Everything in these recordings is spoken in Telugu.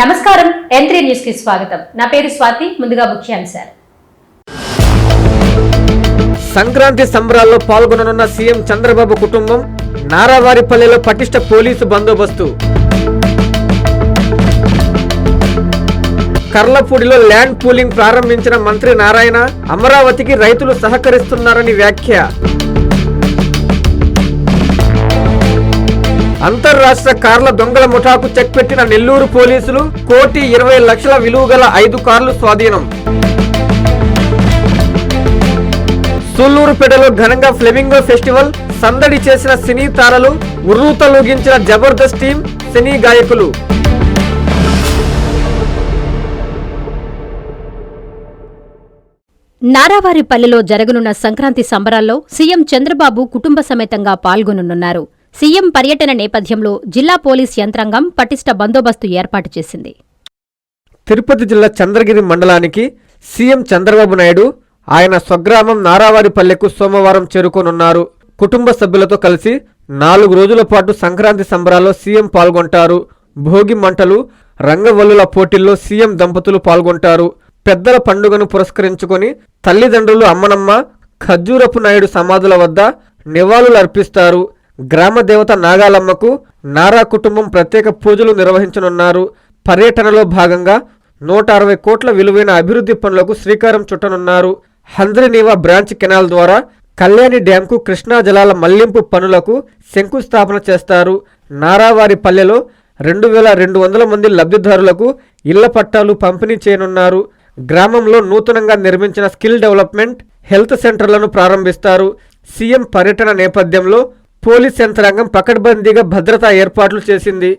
నమస్కారం ఎంత్రీ న్యూస్కి స్వాగతం. నా పేరు స్వాతి ముందుగా ముఖ్యాంశాలు. సంక్రాంతి సంబరాల్లో పాల్గొననున్న సీఎం చంద్రబాబు కుటుంబం నారావారిపల్లెలో పటిష్ట పోలీసు బందోబస్తు. కర్లపూడిలో ల్యాండ్ పూలింగ్ ప్రారంభించిన మంత్రి నారాయణ అమరావతికి రైతులు సహకరిస్తున్నారని వ్యాఖ్య. అంతర్రాష్ట్ర కార్ల దొంగల ముఠాకు చెక్ పెట్టిన నెల్లూరు పోలీసులు కోటి ఇరవై లక్షల విలువ గల ఐదు కార్లు స్వాధీనం. సూళ్ళూరుపేటలో ఘనంగా ఫ్లెమింగో ఫెస్టివల్ సందడి చేసిన సినీ తారలు ఉర్రూతలూగించిన జబర్దస్త్ టీం సినీ గాయకులు. నారావారిపల్లెలో జరగనున్న సంక్రాంతి సంబరాల్లో సీఎం చంద్రబాబు కుటుంబ సమేతంగా పాల్గొననున్నారు. సీఎం పర్యటన నేపథ్యంలో జిల్లా పోలీస్ యంత్రాంగం పటిష్ట బందోబస్తు ఏర్పాటు చేసింది. తిరుపతి జిల్లా చంద్రగిరి మండలానికి సీఎం చంద్రబాబు నాయుడు ఆయన స్వగ్రామం నారావారిపల్లెకు సోమవారం చేరుకోనున్నారు. కుటుంబ సభ్యులతో కలిసి నాలుగు రోజుల పాటు సంక్రాంతి సంబరాల్లో సీఎం పాల్గొంటారు. భోగి మంటలు రంగవల్లుల పోటీల్లో సీఎం దంపతులు పాల్గొంటారు. పెద్దల పండుగను పురస్కరించుకొని తల్లిదండ్రులు అమ్మనమ్మ ఖర్జూరపు నాయుడు సమాధుల వద్ద నివాళులు అర్పిస్తారు. గ్రామ దేవత నాగాలమ్మకు నారా కుటుంబం ప్రత్యేక పూజలు నిర్వహించనున్నారు. పర్యటనలో భాగంగా నూట అరవై కోట్ల విలువైన అభివృద్ధి పనులకు శ్రీకారం చుట్టనున్నారు. హంద్రినీవా బ్రాంచ్ కెనాల్ ద్వారా కళ్యాణి డ్యాంకు కృష్ణా జలాల మళ్ళింపు పనులకు శంకుస్థాపన చేస్తారు. నారావారి పల్లెలో రెండు వేల రెండు వందల మంది లబ్ధిదారులకు ఇళ్ళ పట్టాలు పంపిణీ చేయనున్నారు. గ్రామంలో నూతనంగా నిర్మించిన స్కిల్ డెవలప్మెంట్ హెల్త్ సెంటర్లను ప్రారంభిస్తారు. సీఎం పర్యటన నేపథ్యంలో పోలీస్ యంత్రాంగం పకడ్బందీగా భద్రతా ఏర్పాట్లు చేసింది.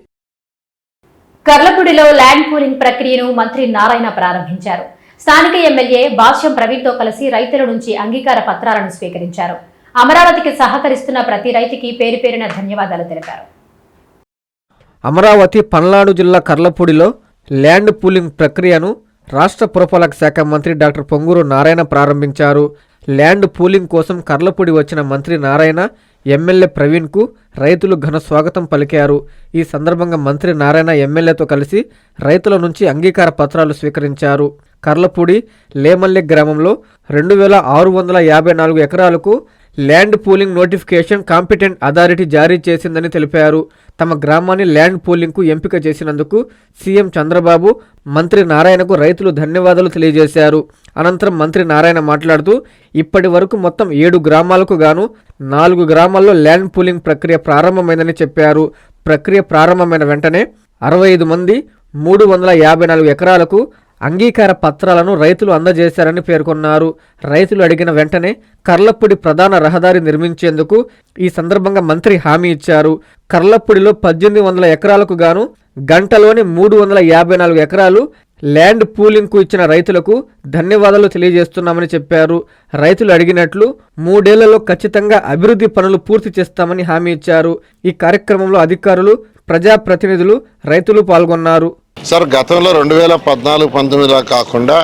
కర్లపూడిలో ల్యాండ్ పూలింగ్ ప్రక్రియను మంత్రి నారాయణ ప్రారంభించారు. స్థానిక ఎమ్మెల్యే భాష్యం ప్రవీణ్తో కలిసి రైతుల నుంచి అంగీకార పత్రాలను స్వీకరించారు. అమరావతికి సహకరిస్తున్న ప్రతి రైతుకి పేరు పేరున ధన్యవాదాలు తెలిపారు. అమరావతి పల్నాడు జిల్లా కర్లపూడిలో ల్యాండ్ పూలింగ్ ప్రక్రియను రాష్ట్ర పురపాలక శాఖ మంత్రి డాక్టర్ పొంగూరు నారాయణ ప్రారంభించారు. ల్యాండ్ పూలింగ్ కోసం కర్లపూడి వచ్చిన మంత్రి నారాయణ ఎమ్మెల్యే ప్రవీణ్కు రైతులు ఘన స్వాగతం పలికారు. ఈ సందర్భంగా మంత్రి నారాయణ ఎమ్మెల్యేతో కలిసి రైతుల నుంచి అంగీకార పత్రాలు స్వీకరించారు. కర్లపూడి లేమల్లె గ్రామంలో రెండు వేల ఆరు వందల యాభై నాలుగు ఎకరాలకు land pooling notification competent authority జారీ చేసిందని తెలిపారు. తమ గ్రామాన్ని ల్యాండ్ పూలింగ్కు ఎంపిక చేసినందుకు సీఎం చంద్రబాబు మంత్రి నారాయణకు రైతులు ధన్యవాదాలు తెలియజేశారు. అనంతరం మంత్రి నారాయణ మాట్లాడుతూ ఇప్పటి వరకు మొత్తం ఏడు గ్రామాలకు గాను నాలుగు గ్రామాల్లో ల్యాండ్ పూలింగ్ ప్రక్రియ ప్రారంభమైందని చెప్పారు. ప్రక్రియ ప్రారంభమైన వెంటనే అరవై ఐదు మంది మూడు వందల యాభై నాలుగు ఎకరాలకు అంగీకార పత్రాలను రైతులు అందజేశారని పేర్కొన్నారు. రైతులు అడిగిన వెంటనే కర్లపూడి ప్రధాన రహదారి నిర్మించేందుకు ఈ సందర్భంగా మంత్రి హామీ ఇచ్చారు. కర్లపూడిలో పద్దెనిమిది వందల ఎకరాలకు గాను గంటలోని మూడు వందల యాభై నాలుగు ఎకరాలు ల్యాండ్ పూలింగ్కు ఇచ్చిన రైతులకు ధన్యవాదాలు తెలియజేస్తున్నామని చెప్పారు. రైతులు అడిగినట్లు మూడేళ్ళలో ఖచ్చితంగా అభివృద్ధి పనులు పూర్తి చేస్తామని హామీ ఇచ్చారు. ఈ కార్యక్రమంలో అధికారులు ప్రజాప్రతినిధులు రైతులు పాల్గొన్నారు. సార్ గతంలో రెండు వేల పద్నాలుగు పంతొమ్మిదిలా కాకుండా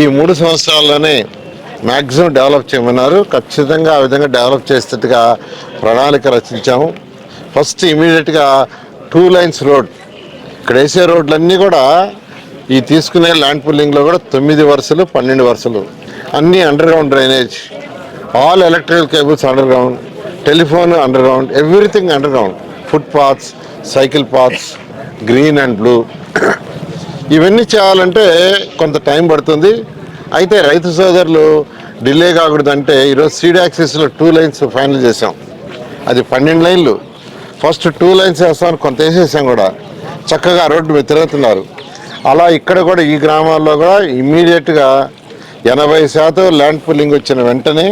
ఈ మూడు సంవత్సరాల్లోనే మ్యాక్సిమం డెవలప్ చేయమన్నారు. ఖచ్చితంగా ఆ విధంగా డెవలప్ చేసేట్టుగా ప్రణాళిక రచించాము. ఫస్ట్ ఇమీడియట్గా టూ లైన్స్ రోడ్ ఇక్కడ వేసే రోడ్లన్నీ కూడా ఈ తీసుకునే ల్యాండ్ పుల్లింగ్లో కూడా తొమ్మిది వరుసలు పన్నెండు వరుసలు. అన్నీ underground drainage. All electrical cables underground telephone underground everything underground footpaths cycle paths green and blue. ఇవన్నీ చేయాలంటే కొంత టైం పడుతుంది. అయితే రైతు సోదరులు డిలే కాకూడదంటే ఈరోజు సీడ్ యాక్సిస్లో టూ లైన్స్ ఫైనల్ చేసాం అది పన్నెండు లైన్లు. ఫస్ట్ టూ లైన్స్ వేస్తామని కొంత వేసేసాం కూడా. చక్కగా రోడ్డు మీద తిరుగుతున్నారు. అలా ఇక్కడ కూడా ఈ గ్రామాల్లో కూడా ఇమ్మీడియట్గా ఎనభై శాతం ల్యాండ్ పుల్లింగ్ వచ్చిన వెంటనే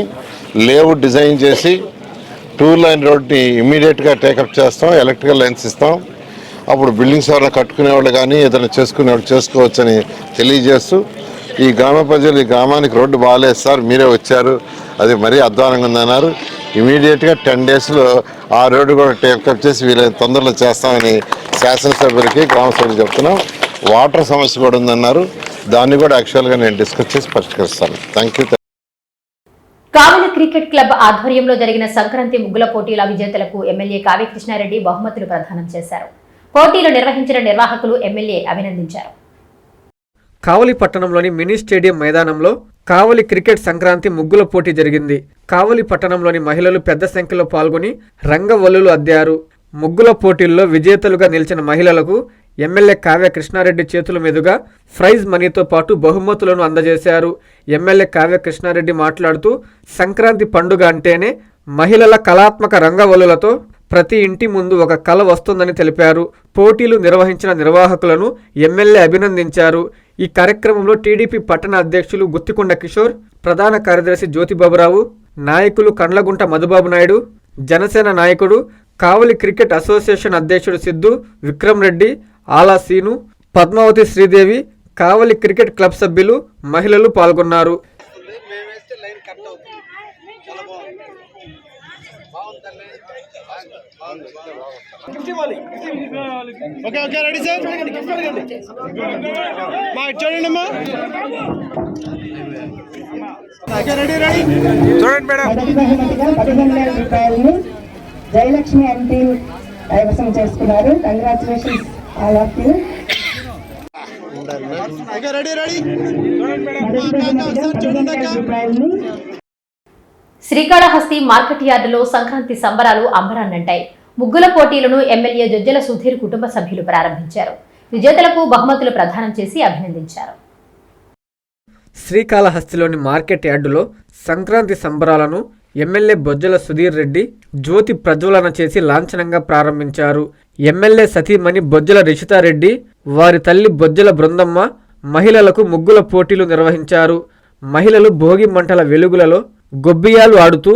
లేఅవుట్ డిజైన్ చేసి టూ లైన్ రోడ్ని ఇమ్మీడియట్గా టేకప్ చేస్తాం ఎలక్ట్రికల్ లైన్స్ ఇస్తాం. అప్పుడు బిల్డింగ్స్ ఎవరైనా కట్టుకునేవాళ్ళు కానీ ఏదైనా చేసుకునేవాళ్ళు చేసుకోవచ్చని తెలియజేస్తూ ఈ గ్రామ ప్రజలు ఈ గ్రామానికి రోడ్డు బాగాలేదు సార్ మీరే వచ్చారు అది మరీ అధ్వానంగా ఉందన్నారు. ఇమీడియట్గా టెన్ డేస్లో ఆ రోడ్డు కూడా టేకప్ చేసి వీళ్ళని తొందరలో చేస్తామని శాసనసభ్యులకి గ్రామ సభ్యులు చెప్తున్నాం. వాటర్ సమస్య కూడా ఉందన్నారు. దాన్ని కూడా యాక్చువల్గా నేను డిస్కస్ చేసి పరిష్కరిస్తాను. Thank you Kavali cricket club ఆధ్వర్యంలో జరిగిన సంక్రాంతి ముగ్గుల పోటీల విజేతలకు ఎమ్మెల్యే కావ్య కృష్ణారెడ్డి బహుమతులు ప్రదానం చేశారు. పోటీలు నిర్వహించిన నిర్వాహకులు ఎమ్మెల్యే అభినందించారు. కావలి పట్టణంలోని మినీ స్టేడియం మైదానంలో కావలి క్రికెట్ సంక్రాంతి ముగ్గుల పోటీ జరిగింది. కావలి పట్టణంలోని మహిళలు పెద్ద సంఖ్యలో పాల్గొని రంగవల్లులు అద్దారు. ముగ్గుల పోటీల్లో విజేతలుగా నిలిచిన మహిళలకు ఎమ్మెల్యే కావ్య కృష్ణారెడ్డి చేతుల మీదుగా ప్రైజ్ మనీతో పాటు బహుమతులను అందజేశారు. ఎమ్మెల్యే కావ్య కృష్ణారెడ్డి మాట్లాడుతూ సంక్రాంతి పండుగ అంటేనే మహిళల కళాత్మక రంగవల్లులతో ప్రతి ఇంటి ముందు ఒక కళ వస్తుందని తెలిపారు. పోటీలు నిర్వహించిన నిర్వాహకులను ఎమ్మెల్యే అభినందించారు. ఈ కార్యక్రమంలో టీడీపీ పట్టణ అధ్యక్షులు గుత్తికొండ కిషోర్ ప్రధాన కార్యదర్శి జ్యోతిబాబురావు నాయకులు కండ్లగుంట మధుబాబు నాయుడు జనసేన నాయకుడు కావలి క్రికెట్ అసోసియేషన్ అధ్యక్షుడు సిద్ధు విక్రమ్ రెడ్డి ఆలా సీను పద్మావతి శ్రీదేవి కావలి క్రికెట్ క్లబ్ సభ్యులు మహిళలు పాల్గొన్నారు. Okay okay ready sir? మా చూడండి అమ్మా. Ready ready. చూడండి మేడం. జయలక్ష్మి ఎంపీ కైవసం చేసుకున్నారు. కంగ్రాచులేషన్స్ యూ శ్రీకాళహస్తి మార్కెట్ యార్డులో సంక్రాంతి సంబరాలు అంబరాన్నంటాయి. ముగ్గుల పోటీలను ఎమ్మెల్యే జొజ్జల సుధీర్ కుటుంబ సభ్యులు ప్రారంభించారు. విజేతలకు బహుమతులు ప్రదానం చేసి అభినందించారు. శ్రీకాళహస్తిలోని మార్కెట్ యార్డులో సంక్రాంతి సంబరాలను ఎమ్మెల్యే బొజ్జల సుధీర్ రెడ్డి జ్యోతి ప్రజ్వలన చేసి లాంఛనంగా ప్రారంభించారు. ఎమ్మెల్యే సతీమణి బొజ్జల రిషితారెడ్డి వారి తల్లి బొజ్జల బృందమ్మ మహిళలకు ముగ్గుల పోటీలు నిర్వహించారు. మహిళలు భోగి మంటల వెలుగులలో గొబ్బియాలు ఆడుతూ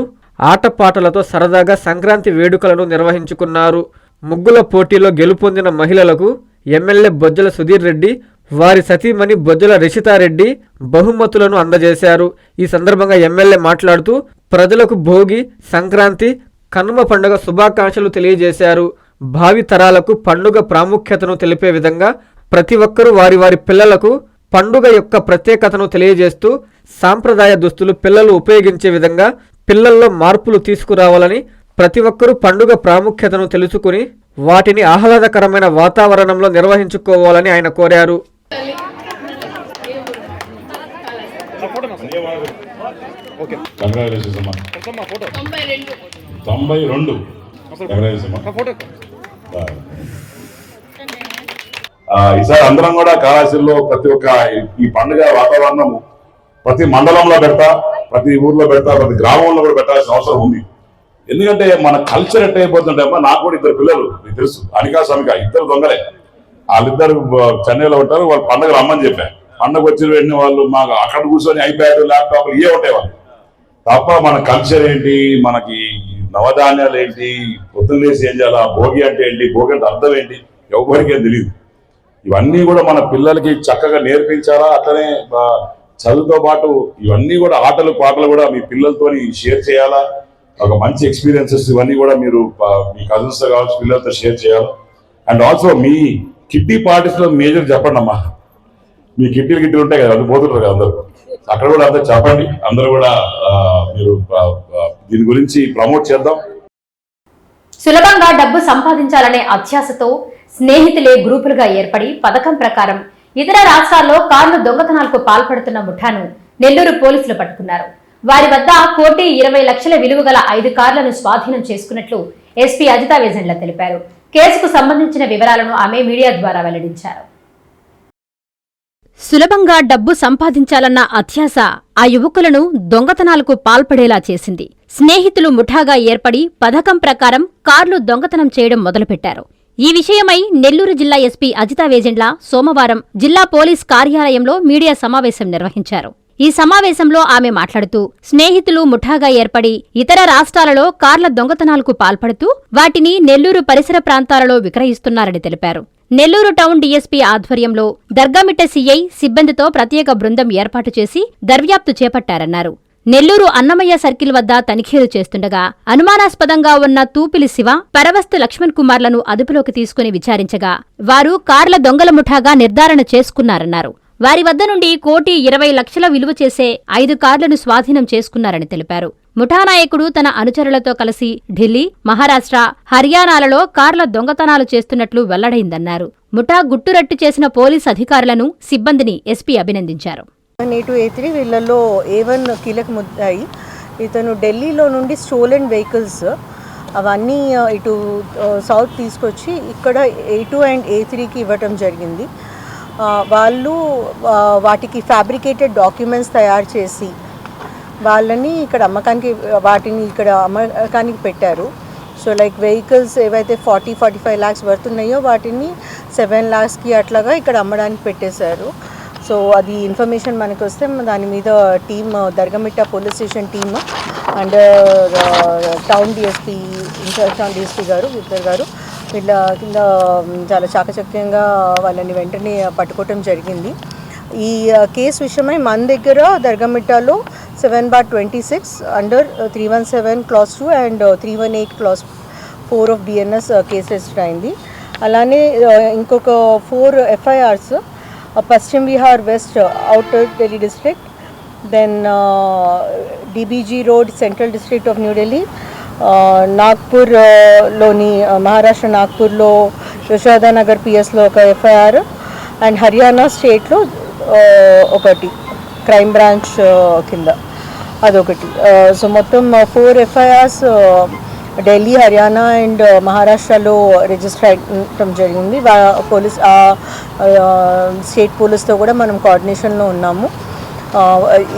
ఆటపాటలతో సరదాగా సంక్రాంతి వేడుకలను నిర్వహించుకున్నారు. ముగ్గుల పోటీలో గెలుపొందిన మహిళలకు ఎమ్మెల్యే బొజ్జల సుధీర్ రెడ్డి వారి సతీమణి బొజ్జల రిషితారెడ్డి బహుమతులను అందజేశారు. ఈ సందర్భంగా ఎమ్మెల్యే మాట్లాడుతూ ప్రజలకు భోగి సంక్రాంతి కనుమ పండుగ శుభాకాంక్షలు తెలియజేశారు. భావి తరాలకు పండుగ ప్రాముఖ్యతను తెలిపే విధంగా ప్రతి ఒక్కరూ వారి వారి పిల్లలకు పండుగ యొక్క ప్రత్యేకతను తెలియజేస్తూ సాంప్రదాయ దుస్తులు పిల్లలు ఉపయోగించే విధంగా పిల్లల్లో మార్పులు తీసుకురావాలని ప్రతి ఒక్కరూ పండుగ ప్రాముఖ్యతను తెలుసుకుని వాటిని ఆహ్లాదకరమైన వాతావరణంలో నిర్వహించుకోవాలని ఆయన కోరారు. తొంభై రెండు. ఈసారి అందరం కూడా కాళాశీల్లో ప్రతి ఒక్క ఈ- పండుగ వాతావరణం ప్రతి మండలంలో పెడతా ప్రతి ఊర్లో పెడతా ప్రతి గ్రామంలో కూడా పెట్టాల్సిన అవసరం ఉంది. ఎందుకంటే మన కల్చర్ ఎట్ అయిపోతుంటే అమ్మా నాకు కూడా ఇద్దరు పిల్లలు మీకు తెలుసు అనికా సమిక ఇద్దరు దొంగలే. వాళ్ళిద్దరు చెన్నైలో ఉంటారు వాళ్ళు పండుగ రమ్మని చెప్పారు పండుగ వచ్చిన వెంటనే వాళ్ళు మాకు అక్కడ కూర్చొని ఐప్యాడ్ ల్యాప్టాప్లు ఇవే ఉంటాయి వాళ్ళు తప్ప మన కల్చర్ ఏంటి మనకి నవధాన్యాలు ఏంటి పొద్దున్నేసి ఏం చేయాలా భోగి అంటే ఏంటి భోగి అంటే అర్థం ఏంటి ఎవరికేం తెలియదు ఇవన్నీ కూడా మన పిల్లలకి చక్కగా నేర్పించాలా అట్లనే చదువుతో పాటు ఇవన్నీ కూడా ఆటలు పాటలు కూడా మీ పిల్లలతో షేర్ చేయాలా ఒక మంచి ఎక్స్పీరియన్సెస్ ఇవన్నీ కూడా మీరు మీ కజిన్స్తో కావచ్చు పిల్లలతో షేర్ చేయాలి. అండ్ ఆల్సో మీ కిడ్డీ పార్టీస్లో మేజర్ చెప్పండి అమ్మా. మీ కిడ్నీలు కిడ్నీలు ఉంటాయి కదా అది పోతుంటారు కదా అందరు. అక్కడ కూడా అందరు చెప్పండి. అందరూ కూడా మీరు దీని గురించి ప్రమోట్ చేద్దాం. సులభంగా డబ్బు సంపాదించాలనే అత్యాశతో స్నేహితులే గ్రూపులుగా ఏర్పడి పథకం ప్రకారం ఇతర రాష్ట్రాల్లో కార్లు దొంగతనాలకు పాల్పడుతున్న ముఠాను నెల్లూరు పోలీసులు పట్టుకున్నారు. వారి వద్ద కోటి ఇరవై లక్షల విలువ గల ఐదు కార్లను స్వాధీనం చేసుకున్నట్లు ఎస్పీ అజితా వేజండ్ల తెలిపారు. కేసుకు సంబంధించిన వివరాలను ఆమె మీడియా ద్వారా వెల్లడించారు. సులభంగా డబ్బు సంపాదించాలన్న అత్యాశ ఆ యువకులను దొంగతనాలకు పాల్పడేలా చేసింది. స్నేహితులు ముఠాగా ఏర్పడి పథకం ప్రకారం కార్లు దొంగతనం చేయడం మొదలుపెట్టారు. ఈ విషయమై నెల్లూరు జిల్లా ఎస్పీ అజితా వేజెండ్ల సోమవారం జిల్లా పోలీస్ కార్యాలయంలో మీడియా సమావేశం నిర్వహించారు. ఈ సమావేశంలో ఆమె మాట్లాడుతూ స్నేహితులు ముఠాగా ఏర్పడి ఇతర రాష్ట్రాలలో కార్ల దొంగతనాలకు పాల్పడుతూ వాటిని నెల్లూరు పరిసర ప్రాంతాలలో విక్రయిస్తున్నారని తెలిపారు. నెల్లూరు టౌన్ డీఎస్పీ ఆధ్వర్యంలో దర్గామిట్ట సీఐ సిబ్బందితో ప్రత్యేక బృందం ఏర్పాటు చేసి దర్యాప్తు చేపట్టారన్నారు. నెల్లూరు అన్నమయ్య సర్కిల్ వద్ద తనిఖీలు చేస్తుండగా అనుమానాస్పదంగా ఉన్న తూపిలి శివ పరవస్తు లక్ష్మణ్ కుమార్లను అదుపులోకి తీసుకుని విచారించగా వారు కార్ల దొంగల ముఠాగా నిర్ధారణ చేసుకున్నారన్నారు. వారి వద్ద నుండి కోటి ఇరవై లక్షల విలువ చేసే ఐదు కార్లను స్వాధీనం చేసుకున్నారని తెలిపారు. ముఠానాయకుడు తన అనుచరులతో కలిసి ఢిల్లీ మహారాష్ట్ర హర్యానాలలో కార్ల దొంగతనాలు చేస్తున్నట్లు వెల్లడైందన్నారు. ముఠా గుట్టురట్టు చేసిన పోలీస్ అధికారులను సిబ్బందిని ఎస్పీ అభినందించారు. ఏ టూ ఏ త్రీ వీళ్ళల్లో ఏ వన్ కీలక ముద్దాయి. ఇతను ఢిల్లీలో నుండి స్టోలెన్ వెహికల్స్ అవన్నీ ఇటు సౌత్ తీసుకొచ్చి ఇక్కడ ఏ టూ అండ్ ఏ త్రీకి ఇవ్వటం జరిగింది. వాళ్ళు వాటికి ఫ్యాబ్రికేటెడ్ డాక్యుమెంట్స్ తయారు చేసి వాళ్ళని ఇక్కడ అమ్మకానికి వాటిని ఇక్కడ అమ్మకానికి పెట్టారు. సో లైక్ వెహికల్స్ ఏవైతే forty forty five lakhs worth ఉన్నాయో వాటిని సెవెన్ ల్యాక్స్కి అట్లాగా ఇక్కడ అమ్మడానికి పెట్టేశారు. సో అది ఇన్ఫర్మేషన్ మనకు వస్తే దాని మీద team Dargamitta police station team and town DSP incharge town DSP గారు విక్టర్ గారు వీళ్ళ కింద చాలా చాకచక్యంగా వాళ్ళని వెంటనే పట్టుకోవటం జరిగింది. ఈ కేసు విషయమై మన దగ్గర దర్గమిట్టాలో seven bar twenty six under three one seven clause two and three one eight clause four of DNS case register అయింది అలానే ఇంకొక four FIRs Paschim Vihar west outer Delhi district then DBG road central district of New Delhi నాగ్పూర్లోని మహారాష్ట్ర నాగ్పూర్లో యశోదానగర్ పిఎస్లో ఒక ఎఫ్ఐఆర్ అండ్ హర్యానా స్టేట్లో ఒకటి క్రైమ్ బ్రాంచ్ కింద. అదొకటి. సో మొత్తం four FIRs Delhi Haryana and మహారాష్ట్రలో రిజిస్టర్ అయ్యడం జరిగింది. పోలీస్ స్టేట్ పోలీస్తో కూడా మనం కోఆర్డినేషన్లో ఉన్నాము.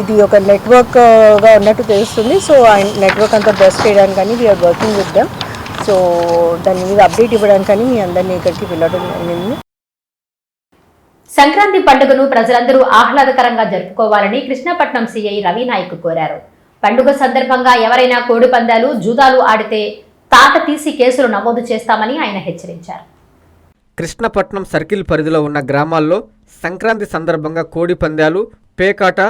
ఇది ఒక నెట్వర్క్గా ఉన్నట్టు తెలుస్తుంది. సో ఆ నెట్వర్క్ అంతా బెస్ట్ చేయడానికి కానీ we're working with them so దాని మీద అప్డేట్ ఇవ్వడానికి కానీ మీ అందరినీ ఇక్కడికి వెళ్ళడం సంక్రాంతి పండుగను ప్రజలందరూ ఆహ్లాదకరంగా జరుపుకోవాలని కృష్ణపట్నం సీఐ రవినాయక్ కోరారు. పండుగ సందర్భంగా ఎవరైనా కోడి పందాలు జూదాలు ఆడితే తాట తీసి కేసులు నమోదు చేస్తామని ఆయన హెచ్చరించారు. కృష్ణపట్నం సర్కిల్ పరిధిలో ఉన్న గ్రామాల్లో సంక్రాంతి సందర్భంగా కోడి పందాలు పేకాట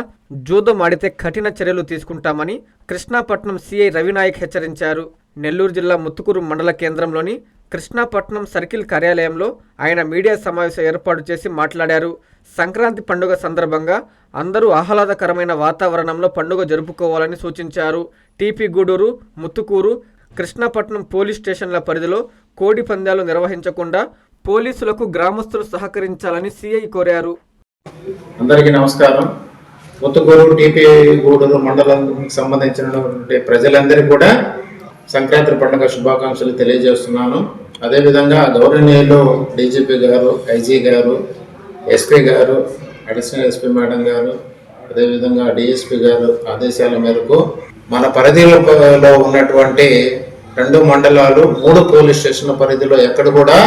జూదం ఆడితే కఠిన చర్యలు తీసుకుంటామని కృష్ణాపట్నం సిఐ రవినాయక్ హెచ్చరించారు. నెల్లూరు జిల్లా ముత్తుకూరు మండల కేంద్రంలోని కృష్ణాపట్నం సర్కిల్ కార్యాలయంలో ఆయన మీడియా సమావేశం ఏర్పాటు చేసి మాట్లాడారు. సంక్రాంతి పండుగ సందర్భంగా అందరూ ఆహ్లాదకరమైన వాతావరణంలో పండుగ జరుపుకోవాలని సూచించారు. టీపీ గూడూరు ముత్తుకూరు కృష్ణాపట్నం పోలీస్ స్టేషన్ల పరిధిలో కోడి పందాలు నిర్వహించకుండా పోలీసులకు గ్రామస్తులు సహకరించాలని సిఐ కోరారు. అందరికీ నమస్కారం. ముత్తుకూరు టీపీ గూడూరు మండలానికి సంబంధించినటువంటి ప్రజలందరికీ కూడా సంక్రాంతి పండుగ శుభాకాంక్షలు తెలియజేస్తున్నాను. అదేవిధంగా గౌరవనీయులు డీజీపీ గారు ఐజీ గారు ఎస్పీ గారు అడిషనల్ ఎస్పీ మేడం గారు అదేవిధంగా డిఎస్పీ గారు ఆదేశాల మేరకు మన పరిధిలో ఉన్నటువంటి రెండు మండలాలు మూడు పోలీస్ స్టేషన్ల పరిధిలో ఎక్కడ కూడా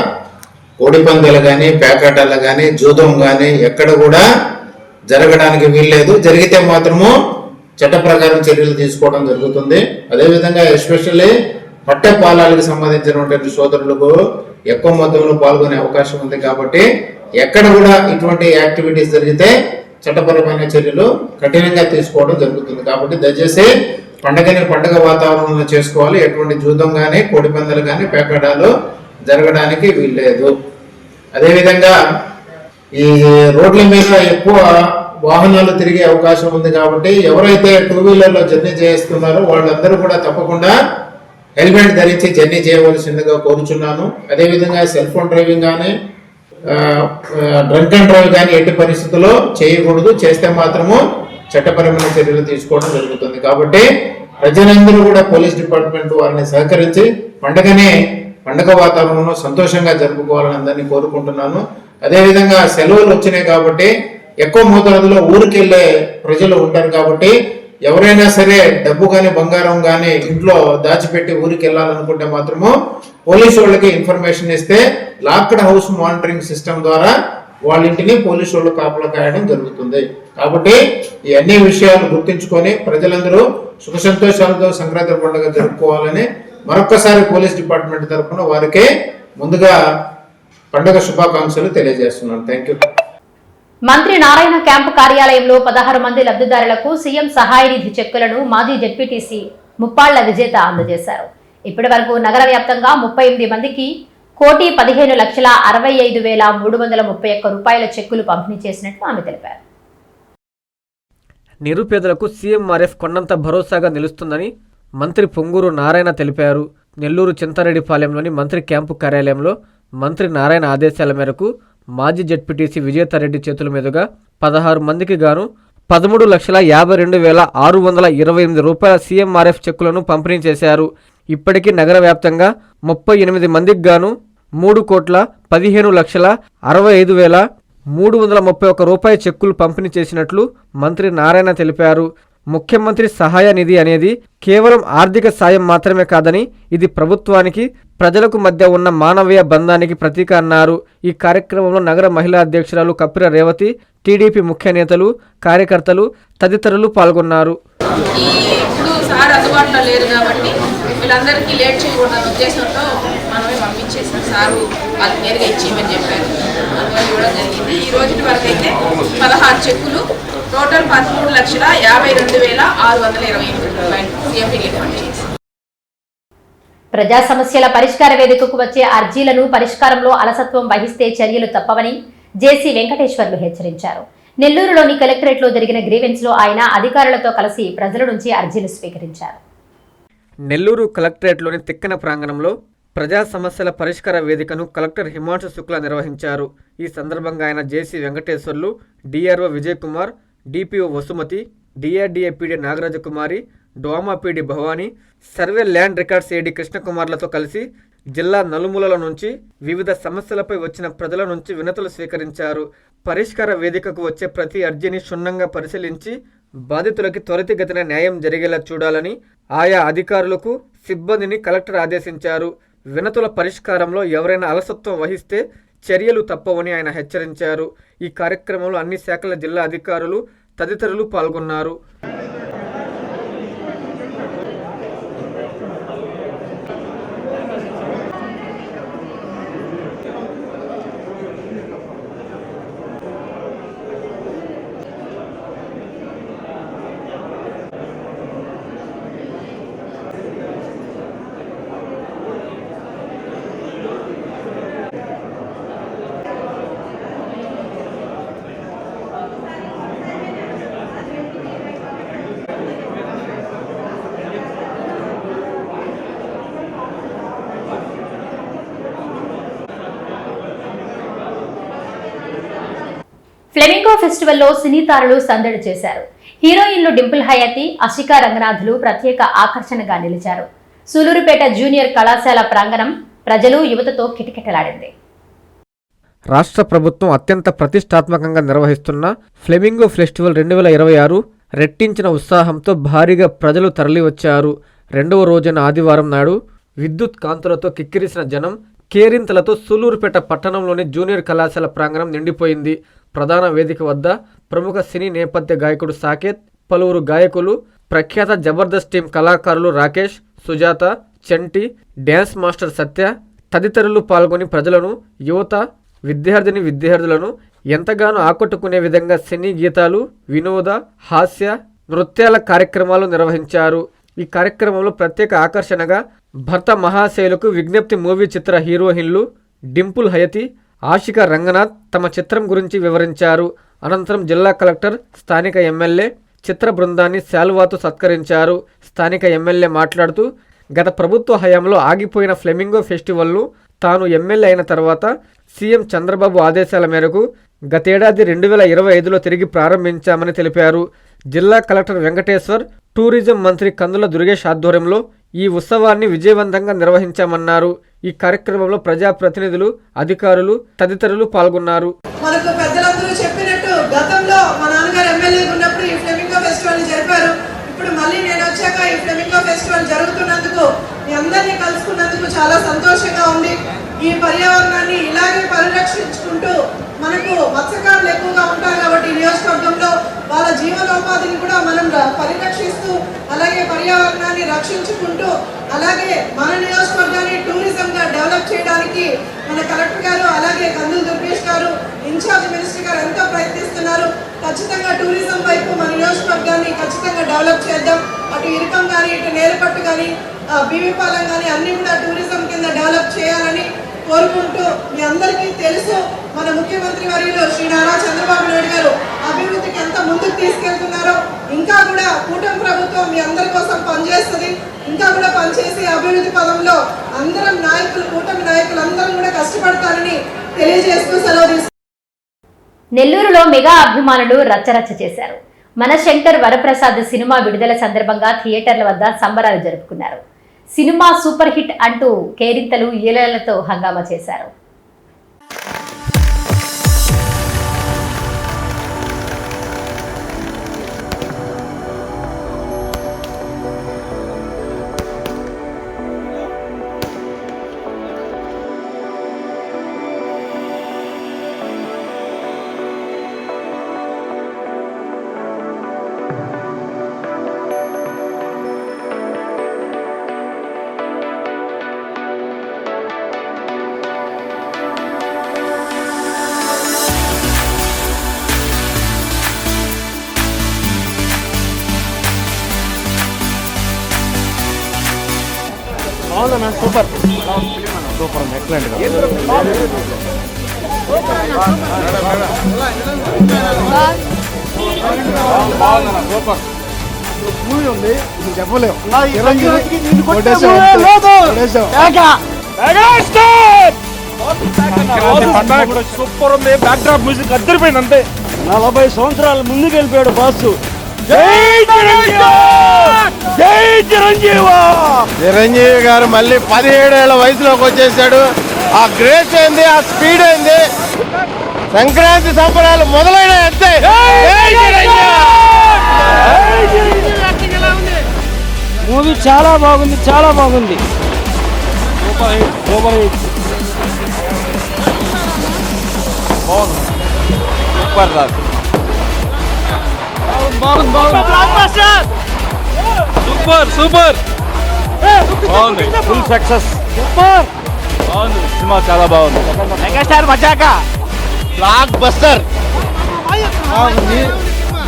కోడిపందాలు కానీ పేకాటాలు కానీ జూదం కానీ ఎక్కడ కూడా జరగడానికి వీల్లేదు. జరిగితే మాత్రము చట్ట ప్రకారం చర్యలు తీసుకోవడం జరుగుతుంది. అదేవిధంగా ఎస్పెషల్లీ పట్టె పాలాలకు సంబంధించినటువంటి సోదరులకు ఎక్కువ మొత్తంలో పాల్గొనే అవకాశం ఉంది కాబట్టి ఎక్కడ కూడా ఇటువంటి యాక్టివిటీస్ జరిగితే చట్టపరమైన చర్యలు కఠినంగా తీసుకోవడం జరుగుతుంది. కాబట్టి దయచేసి పండగని పండగ వాతావరణంలో చేసుకోవాలి. ఎటువంటి జూదం కానీ కోడిపందాలు కానీ పేకడాలు జరగడానికి వీల్లేదు. అదేవిధంగా ఈ రోడ్ల మీద ఎక్కువ వాహనాలు తిరిగే అవకాశం ఉంది కాబట్టి ఎవరైతే టూ వీలర్లో జర్నీ చేస్తున్నారో వాళ్ళందరూ కూడా తప్పకుండా హెల్మెట్ ధరించి జర్నీ చేయవలసిందిగా కోరుచున్నాను. అదేవిధంగా సెల్ ఫోన్ డ్రైవింగ్ కానీ డ్రంక్ అండ్ డ్రైవ్ కానీ ఎట్టి పరిస్థితుల్లో చేయకూడదు. చేస్తే మాత్రము చట్టపరమైన చర్యలు తీసుకోవడం జరుగుతుంది. కాబట్టి ప్రజలందరూ కూడా పోలీస్ డిపార్ట్మెంట్ వారిని సహకరించి పండగనే పండగ వాతావరణంలో సంతోషంగా జరుపుకోవాలని అందరినీ కోరుకుంటున్నాను. అదేవిధంగా సెలవులు వచ్చినాయి కాబట్టి ఎక్కువ మోతాదులో ఊరికెళ్ళే ప్రజలు ఉంటారు కాబట్టి ఎవరైనా సరే డబ్బు కానీ బంగారం కానీ ఇంట్లో దాచిపెట్టి ఊరికి వెళ్ళాలనుకుంటే మాత్రము పోలీసు వాళ్ళకి ఇన్ఫర్మేషన్ ఇస్తే లాక్డ్ హౌస్ మానిటరింగ్ సిస్టమ్ ద్వారా వాళ్ళ ఇంటిని పోలీసు వాళ్ళు కాపలా కాయడం జరుగుతుంది. కాబట్టి ఈ అన్ని విషయాలు గుర్తుంచుకొని ప్రజలందరూ సుఖ సంతోషాలతో సంక్రాంతి పండుగ జరుపుకోవాలని మరొక్కసారి పోలీస్ డిపార్ట్మెంట్ తరఫున వారికి ముందుగా పండుగ శుభాకాంక్షలు తెలియజేస్తున్నాను. థ్యాంక్ యూ మంత్రి నారాయణ క్యాంపు కార్యాలయంలో పదహారు మంది లబ్ధిదారులకు సీఎం సహాయ నిధి చెక్కులను మాజీ జెడ్పీటీసీ ముప్పాళ్ళ విజేత అందజేశారు. ఇప్పటి వరకు నగర వ్యాప్తంగా ముప్పై ఎనిమిది మందికి కోటి పదిహేను లక్షల అరవై ఐదు వేల మూడు వందల ముప్పై ఒక్క రూపాయల చెక్కులు పంపిణీ చేసినట్లు ఆమె తెలిపారు. నిరుపేదలకు సీఎంఆర్ఎఫ్ కొండంత భరోసాగా నిలుస్తుందని మంత్రి పొంగూరు నారాయణ తెలిపారు. నెల్లూరు చింతారెడ్డిపాలెంలోని మంత్రి క్యాంపు కార్యాలయంలో మంత్రి నారాయణ ఆదేశాల మేరకు మాజీ జడ్పీటీసీ విజేతారెడ్డి చేతుల మీదుగా పదహారు మందికి గాను పదమూడు లక్షల యాభై రెండు వేల ఆరు వందల ఇరవై ఎనిమిది రూపాయల సీఎంఆర్ఎఫ్ చెక్కులను పంపిణీ చేశారు. ఇప్పటికీ నగర వ్యాప్తంగా ముప్పై ఎనిమిది మందికి గాను మూడు కోట్ల పదిహేను లక్షల అరవై ఐదు వేల మూడు వందల ముప్పై ఒక్క రూపాయి చెక్కులు పంపిణీ చేసినట్లు మంత్రి నారాయణ తెలిపారు. ముఖ్యమంత్రి సహాయ నిధి అనేది కేవలం ఆర్థిక సాయం మాత్రమే కాదని ఇది ప్రభుత్వానికి ప్రజలకు మధ్య ఉన్న మానవీయ బంధానికి ప్రతీక అన్నారు. ఈ కార్యక్రమంలో నగర మహిళా అధ్యక్షురాలు కప్పిర రేవతి టీడీపీ ముఖ్య నేతలు కార్యకర్తలు తదితరులు పాల్గొన్నారు. వీళ్ళందరికీ లేట్ ఉద్దేశంతో మనమే పంపించేసాం సారు వాళ్ళకి నేరుగా ఇచ్చేయమని చెప్పారు. అందువల్ల ఇవ్వడం జరిగింది. ఈ రోజు వరకు అయితే పదహారు చెక్కులు టోటల్ పదమూడు లక్షల యాభై రెండు వేల ఆరు వందల ఇరవై ఎనిమిది ప్రజా సమస్యల పరిష్కార వేదికకు వచ్చే అర్జీలను పరిష్కారంలో అలసత్వం వహిస్తే చర్యలు తప్పవని జేసీ వెంకటేశ్వర్లు హెచ్చరించారు. నెల్లూరులోని కలెక్టరేట్లో జరిగిన గ్రీవెన్స్లో ఆయన అధికారులతో కలిసి ప్రజల నుంచి అర్జీలు స్వీకరించారు. నెల్లూరు కలెక్టరేట్లోని తిక్కన ప్రాంగణంలో ప్రజా సమస్యల పరిష్కార వేదికను కలెక్టర్ హిమాంశు శుక్లా నిర్వహించారు. ఈ సందర్భంగా ఆయన JC Venkateswarlu DRO Vijay Kumar DPO Vasumathi DRDA PD Nagarajakumari డోమాపీడి Bhavani survey land records AD కృష్ణకుమార్లతో కలిసి జిల్లా నలుమూలల నుంచి వివిధ సమస్యలపై వచ్చిన ప్రజల నుంచి వినతులు స్వీకరించారు. పరిష్కార వేదికకు వచ్చే ప్రతి అర్జీని క్షుణ్ణంగా పరిశీలించి బాధితులకి త్వరితగతిన న్యాయం జరిగేలా చూడాలని ఆయా అధికారులకు సిబ్బందిని కలెక్టర్ ఆదేశించారు. వినతుల పరిష్కారంలో ఎవరైనా అలసత్వం వహిస్తే చర్యలు తప్పవని ఆయన హెచ్చరించారు. ఈ కార్యక్రమంలో అన్ని శాఖల జిల్లా అధికారులు తదితరులు పాల్గొన్నారు. ఫ్లెమింగో ఫెస్టివల్లో సినీ తారలు సందడి చేశారు. హీరోయిన్లు డింపుల్ హయాతి అషికా రంగనాథులు ప్రత్యేక ఆకర్షణగా నిలిచారు. సూలూరుపేట జూనియర్ కళాశాల ప్రాంగణం ప్రజలు యువతతో కిటకిటలాడింది. రాష్ట్ర ప్రభుత్వం అత్యంత ప్రతిష్టాత్మకంగా నిర్వహిస్తున్న ఫ్లెమింగో ఫెస్టివల్ రెండు వేల ఇరవై ఆరు రెట్టించిన ఉత్సాహంతో భారీగా ప్రజలు తరలివచ్చారు. రెండవ రోజున ఆదివారం నాడు విద్యుత్ కాంతులతో కిక్కిరిసిన జనం కేరింతలతో సూలూరుపేట పట్టణంలోని జూనియర్ కళాశాల ప్రాంగణం నిండిపోయింది. ప్రధాన వేదిక వద్ద ప్రముఖ సినీ నేపథ్య గాయకుడు సాకేత్ పలువురు గాయకులు ప్రఖ్యాత జబర్దస్త్ టీం కళాకారులు రాకేష్ సుజాత చంటి డ్యాన్స్ మాస్టర్ సత్య తదితరులు పాల్గొని ప్రజలను యువత విద్యార్థిని విద్యార్థులను ఎంతగానో ఆకట్టుకునే విధంగా సినీ గీతాలు వినోద హాస్య నృత్యాల కార్యక్రమాలు నిర్వహించారు. ఈ కార్యక్రమంలో ప్రత్యేక ఆకర్షణగా భర్త మహాశైలకు విజ్ఞప్తి మూవీ చిత్ర హీరోయిన్లు డింపుల్ హయతి ఆశిక రంగనాథ్ తమ చిత్రం గురించి వివరించారు. అనంతరం జిల్లా కలెక్టర్ స్థానిక ఎమ్మెల్యే చిత్ర బృందాన్ని శాలువాతో సత్కరించారు. స్థానిక ఎమ్మెల్యే మాట్లాడుతూ గత ప్రభుత్వ హయాంలో ఆగిపోయిన ఫ్లెమింగో ఫెస్టివల్ను తాను ఎమ్మెల్యే అయిన తర్వాత సీఎం చంద్రబాబు ఆదేశాల మేరకు గతేడాది రెండు వేల ఇరవై ఐదులో తిరిగి ప్రారంభించామని తెలిపారు. జిల్లా కలెక్టర్ వెంకటేశ్వర్ టూరిజం మంత్రి కందుల దుర్గేష్ ఆధ్వర్యంలో ఈ ఉత్సవాన్ని విజయవంతంగా నిర్వహించామన్నారు. ఈ కార్యక్రమంలో ప్రజాప్రతినిధులు అధికారులు తదితరులు పాల్గొన్నారు. మనకు పెద్దలందరూ చెప్పినట్టు గతంలో మా నాన్నగారు ఉన్నప్పుడు ఈ ఫ్లెమింగో ఫెస్టివల్ జరిపారు. ఇప్పుడు మళ్ళీ నేను వచ్చాక ఈ ఫ్లెమింగో ఫెస్టివల్ జరుగుతున్నందుకు మీ అందరినీ కలుసుకున్నందుకు చాలా సంతోషంగా ఉంది. ఈ పర్యావరణాన్ని ఇలాగే పరిరక్షించుకుంటూ మనకు మత్స్యకారులు ఎక్కువగా ఉంటారు కాబట్టి ఈ నియోజకవర్గంలో వాళ్ళ జీవనోపాధిని కూడా మనం పరిరక్షిస్తూ అలాగే రక్షించుకుంటూ అలాగే మన నియోజకవర్గాన్ని టూరిజంగా డెవలప్ చేయడానికి మన కలెక్టర్ గారు అలాగే కందులు దుర్గేష్ గారు ఇన్ఛార్జ్ మినిస్టర్ గారు ఎంతో ప్రయత్నిస్తున్నారు. ఖచ్చితంగా టూరిజం వైపు మన నియోజకవర్గాన్ని ఖచ్చితంగా డెవలప్ చేద్దాం. అటు ఇరుకం కానీ ఇటు నేలపట్టు కానీ బీవీపాలెం కానీ అన్ని కూడా టూరిజం కింద డెవలప్ చేయాలని కోరుకుంటూ మీ అందరికీ తెలుసు. మన ముఖ్యమంత్రి వర్యులు శ్రీ నారా చంద్రబాబు నాయుడు గారు అభివృద్ధికి ఎంత ముందుకు తీసుకెళ్తున్నారో ఇంకా కూడా కూటమి ప్రభుత్వం మీ అందరి కోసం పనిచేస్తుంది. ఇంకా కూడా పనిచేసి అభివృద్ధి పదంలో అందరం నాయకులు కూటమి నాయకులు అందరం కూడా కష్టపడతారని తెలియజేస్తూ సెలవు నెల్లూరులో మెగా అభిమానులు రచ్చరచ్చ చేశారు. మన శంకర్ వరప్రసాద్ సినిమా విడుదల సందర్భంగా థియేటర్ల వద్ద సంబరాలు జరుపుకున్నారు. సినిమా సూపర్ హిట్ అంటూ కేరింతలు ఈలలతో హంగామా చేశారు. సూపర్ ఉంది బ్యాక్ డ్రాప్ మ్యూజిక్ అద్దరిపోయింది అంతే నలభై సంవత్సరాల ముందుకు వెళ్ళిపోయాడు బాస్. జై చిరంజీవి! జై చిరంజీవి గారు మళ్ళీ పదిహేడేళ్ళ వయసులోకి వచ్చేసాడు. ఆ గ్రేస్ ఏంది? ఆ స్పీడ్ ఏంది? సంక్రాంతి సంబరాలు మొదలైన అంతే. మూవీ చాలా బాగుంది చాలా బాగుంది. సూపర్ హిట్ సూపర్ సూపర్ రాదు సూపర్ సూపర్ బాగుంది. ఫుల్ సక్సెస్ సూపర్ బాగుంది సినిమా చాలా బాగుంది. Megastar మజాక blockbuster.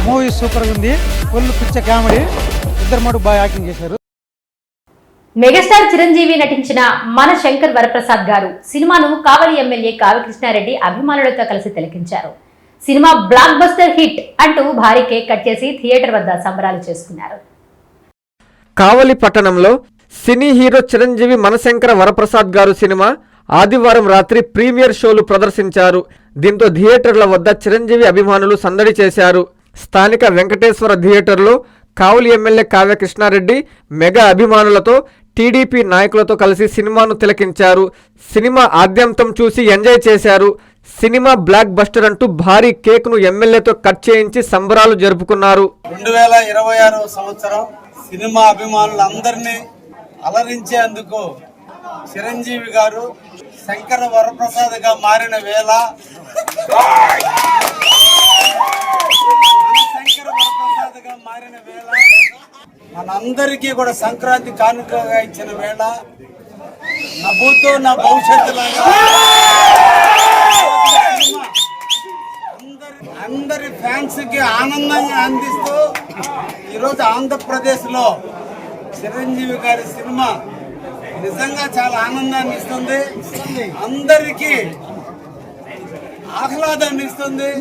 Movie super ఉంది. ఫుల్ పిచ్చ కామెడీ. ఇద్దరు మటు బాగా యాక్టింగ్ చేశారు. మెగాస్టార్ చిరంజీవి నటించిన మన శంకర్ వరప్రసాద్ గారు సినిమాను కావలి ఎమ్మెల్యే కావ్యకృష్ణారెడ్డి అభిమానులతో కలిసి తిలకించారు. సినిమా బ్లాక్ బస్టర్ హిట్ అంటూ భారీ కేక్ కట్ చేసి థియేటర్ వద్ద సంబరాలు చేసుకున్నారు. కావలి పట్టణంలో cine hero Chiranjeevi Mana Shankara Varaprasad Garu cinema ఆదివారం రాత్రి ప్రీమియర్ షోలు ప్రదర్శించారు. దీంతో థియేటర్ల వద్ద చిరంజీవి అభిమానులు సందడి చేశారు. స్థానిక వెంకటేశ్వర థియేటర్లో కావలి ఎమ్మెల్యే కావ్య కృష్ణారెడ్డి మెగా అభిమానులతో టీడీపీ నాయకులతో కలిసి సినిమాను తిలకించారు. సినిమా ఆద్యంతం చూసి ఎంజాయ్ చేశారు. సినిమా బ్లాక్ బస్టర్ అంటూ భారీ కేక్ను ఎమ్మెల్యేతో కట్ చేయించి సంబరాలు జరుపుకున్నారు. రెండు వేల ఇరవై ఆరు సంవత్సరం సినిమా అభిమానులందరినీ అలరించేందుకు చిరంజీవి గారు శంకర వరప్రసాద్గా మారిన వేళ. శంకర వరప్రసాద్గా మారిన వేళ. మనందరికీ కూడా సంక్రాంతి కానుకగా ఇచ్చిన వేళ. నా భూతో నా భవిష్యత్తులో అందరి అందరి ఫ్యాన్స్కి ఆనందంగా అందిస్తూ ఈరోజు ఆంధ్రప్రదేశ్లో చిరంజీవి గారి సినిమా నిజంగా చాలా ఆనందాన్ని ఇస్తుంది. అందరికీ ఆహ్లాదాన్ని ఇస్తుంది.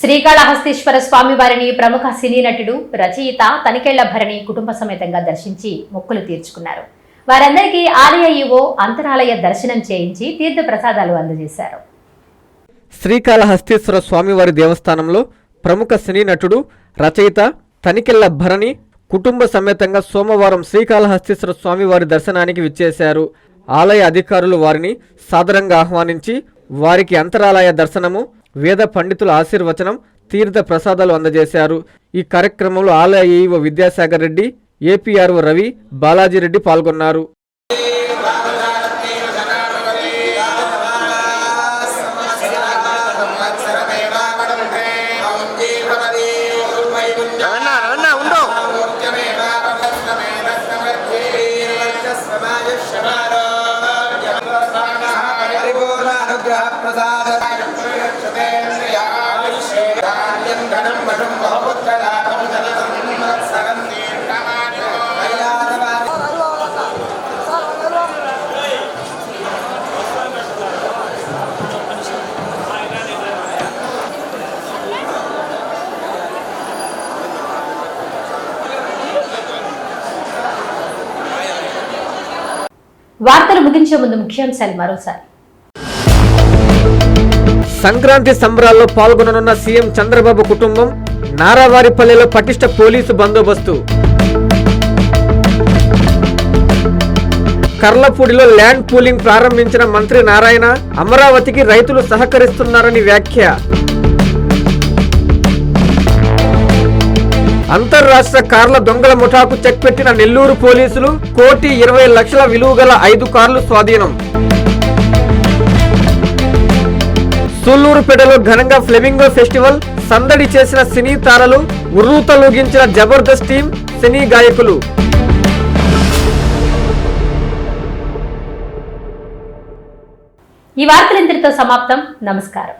శ్రీకాళహస్తీశ్వర స్వామి వారిని ప్రముఖ సినీ నటుడు రచయిత తనికెళ్ళ భరణి కుటుంబ సమేతంగా దర్శించి మొక్కులు తీర్చుకున్నారు. వారందరికీ ఆలయ ఈవో అంతరాలయ దర్శనం చేయించి తీర్థ ప్రసాదాలు అందజేశారు. శ్రీకాళహస్తీశ్వర స్వామివారి దేవస్థానంలో ప్రముఖ సినీ నటుడు రచయిత తనికెళ్ళ భరణి కుటుంబ సమేతంగా సోమవారం శ్రీకాళహస్తీశ్వర స్వామివారి దర్శనానికి విచ్చేశారు. ఆలయ అధికారులు వారిని సాదరంగా ఆహ్వానించి వారికి అంతరాలయ దర్శనము వేద పండితుల ఆశీర్వచనం తీర్థ ప్రసాదాలు అందజేశారు. ఈ కార్యక్రమంలో ఆలయ ఈవో విద్యాసాగర్ రెడ్డి ఏపీఆర్ఓ రవి బాలాజీరెడ్డి పాల్గొన్నారు. अनुग्रह प्रसाद धनं वशं बहुपुत्रलाभं धनसंवत्सरं వార్తలు ముగించే ముందు ముఖ్యాంశాలు మరోసారి సంక్రాంతి సంబరాల్లో పాల్గొననున్న సీఎం చంద్రబాబు కుటుంబం నారావారిపల్లెలో పటిష్ట పోలీసు బందోబస్తు. కర్లపూడిలో ల్యాండ్ పూలింగ్ ప్రారంభించిన మంత్రి నారాయణ అమరావతికి రైతులు సహకరిస్తున్నారని వ్యాఖ్య. అంతర్రాష్ట్ర కార్ల దొంగల ముఠాకు చెక్ పెట్టిన నెల్లూరు పోలీసులు కోటి ఇరవై లక్షల విలువ గల ఐదు కార్లు స్వాధీనం. సూళ్ళూరుపేటలో ఘనంగా ఫ్లెమింగో ఫెస్టివల్ సందడి చేసిన సినీ తారలు ఉర్రూతలూగించిన జబర్దస్త్ టీం సినీ గాయకులు. ఈ వార్తలు ఇంతటితో సమాప్తం. నమస్కారం.